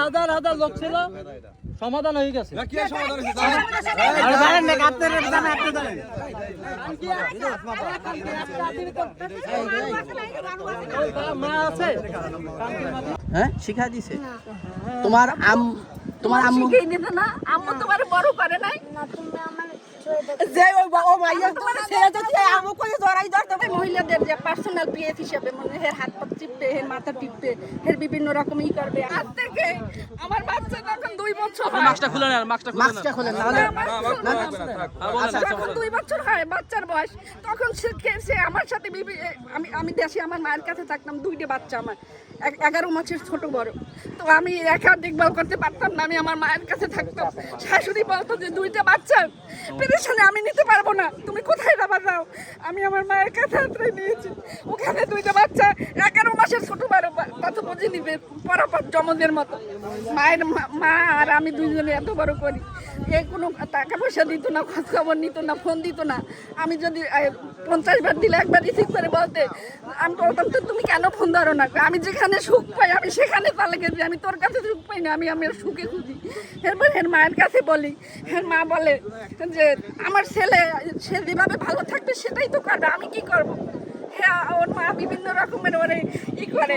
হাজার হাজার লোক ছিল। সমাধান হয়ে গেছে। না হ্যাঁ শিখা দিছে। তোমার আম তোমার আম্মু না। আম্মু তোমার বড় করে নাই। যে ওই ও মাইয়া ছেলে যদি আমো করে জড়াই ধরতে তবে মহিলাদের যে পার্সোনাল পিএস হিসেবে মানে হের হাত পা চিপবে হের মাথা টিপবে হের বিভিন্ন রকম ই করবে। আজ থেকে আমার বাচ্চা তখন দুই বছর হয়। মাস্কটা খুলে নেন মাস্কটা খুলে মাস্কটা খোলেন নাহলে আচ্ছা, যখন দুই বছর হয় বাচ্চার বয়স তখন সে আমার সাথে আমি আমি দেশে আমার মায়ের কাছে থাকতাম দুইটা বাচ্চা আমার। এগারো মাসের ছোট বড়। তো আমি একা দেখভাল করতে পারতাম না, আমি আমার মায়ের কাছে থাকতাম। শাশুড়ি বলতো যে, দুইটা বাচ্চা পেরেশানে আমি নিতে পারব না। তুমি কোথায় যাবার যাও আমি আমার মায়ের কাছে আশ্রয় নিয়েছি। ওখানে দুইটা বাচ্চা, এগারো মাসের ছোট বড় কত বুঝে নিবে, পরপর জমদের মতো। মায়ের মা- আর আমি দুইজনে এত বড় করি। এই কোনো টাকা পয়সা দিত না খোঁজ খবর নিত না, ফোন দিত না। আমি যদি পঞ্চাশ বার দিলে একবার রিসিভ করে বলতে, আমি বলতাম তো তুমি কেন ফোন ধরো না? আমি যেখানে সুখ পাই, আমি সেখানে পালে গেছি। আমি তোর কাছে সুখ পাই না, আমি আমার সুখে খুঁজি। এরপর হের মায়ের কাছে বলি, হের মা বলে যে, আমার ছেলে, সে যেভাবে ভালো থাকবে, সেটাই তো কাটা আমি কি করব? হ্যাঁ ওর মা বিভিন্ন রকমের ওরে ই করে।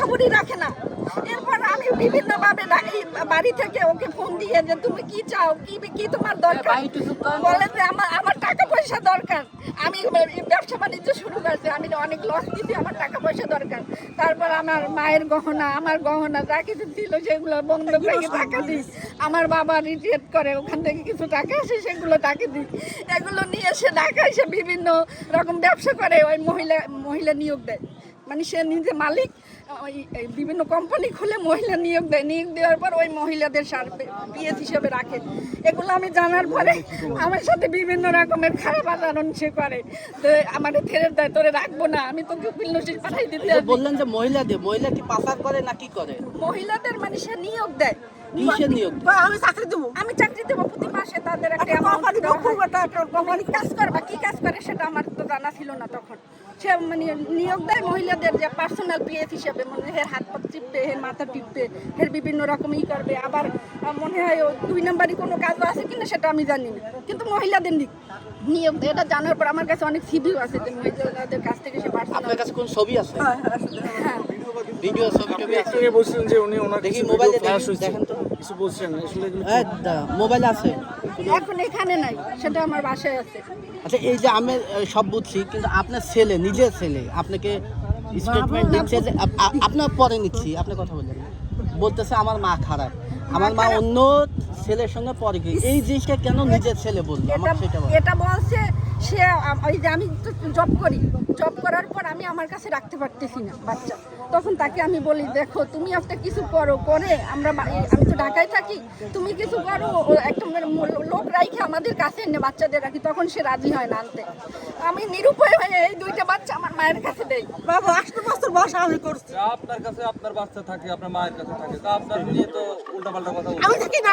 খবরই রাখে না। এরপর আমি বিভিন্নভাবে বাড়ি থেকে ওকে ফোন দিয়ে যে তুমি কি চাও কি কি তোমার দরকার? বলে যে আমার আমার টাকা পয়সা দরকার। আমি ব্যবসা বাণিজ্য শুরু করছি আমি অনেক লস দিছি আমার টাকা পয়সা দরকার। তারপর আমার মায়ের গহনা আমার গহনা যা কিছু ছিল সেগুলো বন্ধ করে টাকা দিই। আমার বাবা রিটায়ার করে ওখান থেকে কিছু টাকা আসে সেগুলো টাকা দিই। এগুলো নিয়ে এসে ঢাকায় এসে বিভিন্ন রকম ব্যবসা করে ওই মহিলা মহিলা নিয়োগ দেয়। মানে সে নিজে মালিক বিভিন্ন কোম্পানি খুলে মহিলা নিয়োগ দেয়। নিয়োগ দেওয়ার পর ওই মহিলাদের সার পিএস হিসেবে রাখে। এগুলো আমি জানার পরে আমার সাথে বিভিন্ন রকমের খারাপ আচরণ সে করে। তো আমার ফেরত দেয় তোরে রাখব না আমি তোকে পিল নোটিশ পাঠাই দিতে বললেন যে মহিলাদের মহিলা কি পাচার করে না কি করে? মহিলাদের মানে সে নিয়োগ দেয়। কিসের নিয়োগ আমি চাকরি দেবো। আমি চাকরি দেবো প্রতি মাসে তাদের একটা কোম্পানি দেওয়া খুব একটা একটা কোম্পানি কাজ করবা? কি কাজ করে সেটা আমার তো জানা ছিল না তখন। সে মানে নিয়োগ দেয় মহিলাদের যে পার্সোনাল পিএস হিসেবে মানে হের হাত পা চিপবে হের মাথা টিপবে হের বিভিন্ন রকম ই করবে। আবার মনে হয় ও দুই নাম্বারই কোনো কাজ আছে কিনা সেটা আমি জানি না। কিন্তু মহিলাদের নি- নিয়োগ দেয় এটা জানার পর আমার কাছে অনেক সিভিও আছে যে মহিলাদের কাছ থেকে সে পার্সোনাল আপনার কাছে কোন ছবি আছে? হ্যাঁ ভিডিও ছবি টবি আছে বলছিলেন যে উনি ওনার দেখি মোবাইলে। দেখেন তো। কিছু বলছেন? আসলে মোবাইল আছে। এখন এখানে নাই সেটা আমার বাসায় আছে। আচ্ছা এই যে আমি সব বুঝছি কিন্তু আপনার ছেলে নিজের ছেলে আপনাকে স্টেটমেন্ট দিচ্ছে যে আপ- আপ- আপনার পরে নিচ্ছি আপনি কথা বললেন বলতেছে আমার মা খারাপ। আমার মা অন্য ছেলের সঙ্গে পরে গিয়ে এই জিনিসটা কেন নিজের ছেলে বলল? এটা সেটা এটা বলছে সে আম- ওই যে আমি তো জব করি। জব করার পর আমি আমার কাছে রাখতে পারতেছি না বাচ্চা। তখন তাকে আমি বলি, দেখো, তুমি একটা কিছু করো করে আমরা আমি তো ঢাকায় থাকি, তুমি কিছু করো একটা লোক রাইখে আমাদের কাছে এনে বাচ্চাদের রাখি, তখন সে রাজি হয় না আনতে। আমি নিরুপায় হয়ে এই দুইটা বাচ্চা আমার মায়ের কাছে দেই। বাবু আষ্ট বছর বয়স আমি করছি। আপনার কাছে আপনার বাচ্চা থাকে আপনার মায়ের কাছে থাকে তা আপনার নিয়ে তো উল্টাপাল্টা কথা আমি থাকি না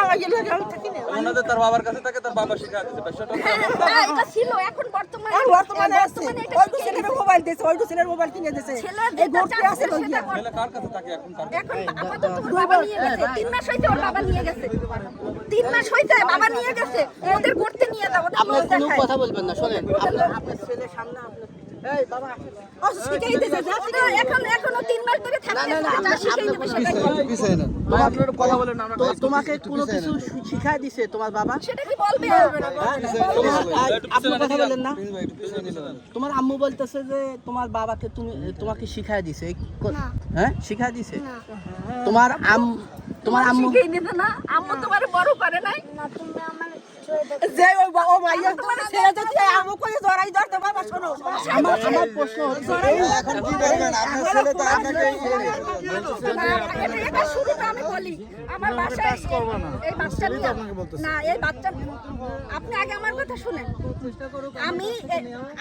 আমি থাকি না। ওনাদের তার বাবার কাছে থাকে তার বাবা শিখা দিচ্ছে বিষয়টা হ্যাঁ, এটা ছিল এখন বর্তমানে এখন বর্তমানে আছে। বর্তমানে ওই ছেলের মোবাইল দিয়েছে ওই ছেলের মোবাইল কিনে দিয়েছে। এই গোটে আছে ছেলে কার কাছে থাকে এখন? কার এখন আপাতত ওর বাবা নিয়ে গেছে। তিন মাস হইতে ওর বাবা নিয়ে গেছে। তিন মাস হইতে বাবা নিয়ে গেছে। ওদের করতে নিয়ে আপনার লোক কোনো কথা বলবেন না শোনেন। আপনার সামনে আপনার এই বাবা না, না, আপনি- তোমাকে কোনো কিছু শিখাই দিছে তোমার বাবা? সেটা কি বলবে? আপনি কথা বলেন না। তোমার আম্মু বলতেছে যে তোমার বাবাকে তুমি তোমাকে শিখাই দিছে। হ্যাঁ শিখাই দিছে? তোমার আম তোমার আম্মু না? আম্মু তোমার বড় করে নাই? যে ওই ও মাইয়া ছেলে যদি আমাকে কই জড়াই ধরতে বাবা শোনো আমার আমার প্রশ্ন হচ্ছে এখন কি করবেন আপনার ছেলে তো আপনাকে এটা- এটা শুরুটা আমি বলি। আমার বাসায় এই বাচ্চা না। এই বাচ্চা আপনি আগে আমার কথা শুনেন। আমি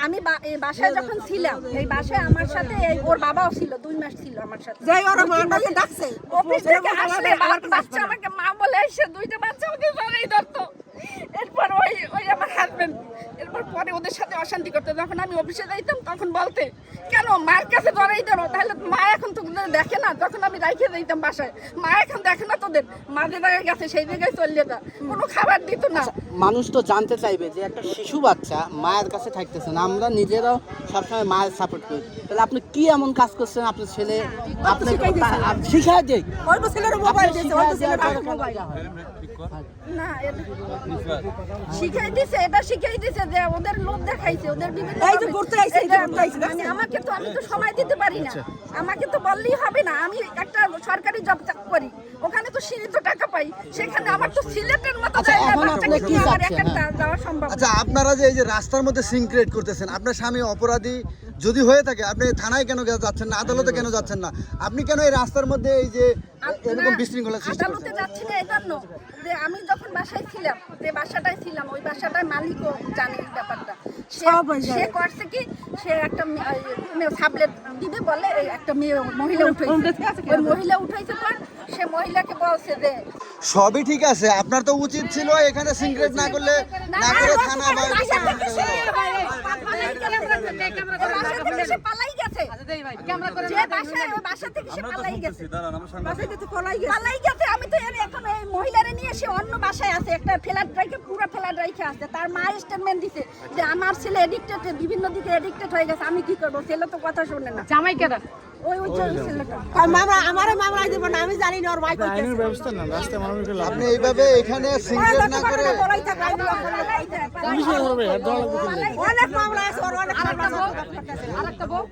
আমি বা- এই বাসায় যখন ছিলাম এই বাসায় আমার সাথে ওর বাবাও ছিল দুই মাস ছিল আমার সাথে। যে ওর মাকে ডাকছে। অফিস থেকে আসলে আমার বাচ্চা আমাকে মা বলে এসে দুইটা বাচ্চা আমাকে জড়াই ধরতো। এরপর ওই ওই আমার হাজব্যান্ড এরপর পরে ওদের সাথে অশান্তি করতো। যখন আমি অফিসে যাইতাম, তখন বলতে, কেন, মার কাছে ধরাই দেবো তাহলে মা এখন তো দেখে না? তখন আমি রাইখে যাইতাম বাসায়, মা এখন দেখে না তোদের, মা যে জায়গায় গেছে, সেই জায়গায় চললে তা কোনো খাবার দিত না। মানুষ তো জানতে চাইবে যে একটা শিশু বাচ্চা মায়ের কাছে থাকতেছে না আমরা নিজেরাও সবসময় মায়ের সাপোর্ট করি। তাহলে আপনি কি এমন কাজ করছেন? আপনার ছেলে এটা শিখাই দিছে এটা শিখাই দিছে যে ওদের লোভ দেখাইছে ওদের বিভিন্ন ঘুরতে আইছে, এই যে ঘুরতে আইছে, মানে আমাকে তো আমি তো সময় দিতে পারি না। আমাকে তো বললেই হবে না। আমি একটা সরকারি জব করি। ওখানে তো সীমিত টাকা পাই সেখানে আমার তো সিলেটের মতো আচ্ছা, বাচ্চাকে কি আমার একা হ্যাঁ? যাওয়া সম্ভব আচ্ছা আপনারা যে এই যে রাস্তার মধ্যে সিনক্রেট করতেছেন আপনার স্বামী অপরাধী যদি হয়ে থাকে আপনি থানায় কেন যাচ্ছেন না? আদালতে কেন যাচ্ছেন না? আপনি কেন এই রাস্তার মধ্যে এই যে এরকম বিশৃঙ্খলা সৃষ্টি আদালতে যাচ্ছি না যে আমি যখন বাসায় ছিলাম যে বাসাটায় ছিলাম ওই বাসাটার মালিকও জানে এই ব্যাপারটা। সে- করছে কি সে একটা সাবলেট দিবে বলে একটা মেয়ে মহিলা উঠাইছে। ওই মহিলা উঠাইছে পর সে মহিলাকে বলছে যে সবই ঠিক আছে আপনার তো উচিত ছিল এখানে সিনক্রেট না করলে না করে থানা বা আমি তো এখন এই মহিলারে নিয়ে সে অন্য বাসায় আছে একটা ফ্ল্যাট পুরো ফ্ল্যাট রেখে আছে তার মা স্টেটমেন্ট দিছে যে আমার ছেলে এডিক্টেড বিভিন্ন দিকে এডিক্টেড হয়ে গেছে আমি কি করব ছেলে তো কথা শুনে না জামাই আপনি এইভাবে এখানে সিনক্রেট না করে বলাই থাকে আমি পুলিশে ধরবে? অনেক মামলা আছে অনেক মামলা আছে। আরেকটা বউ?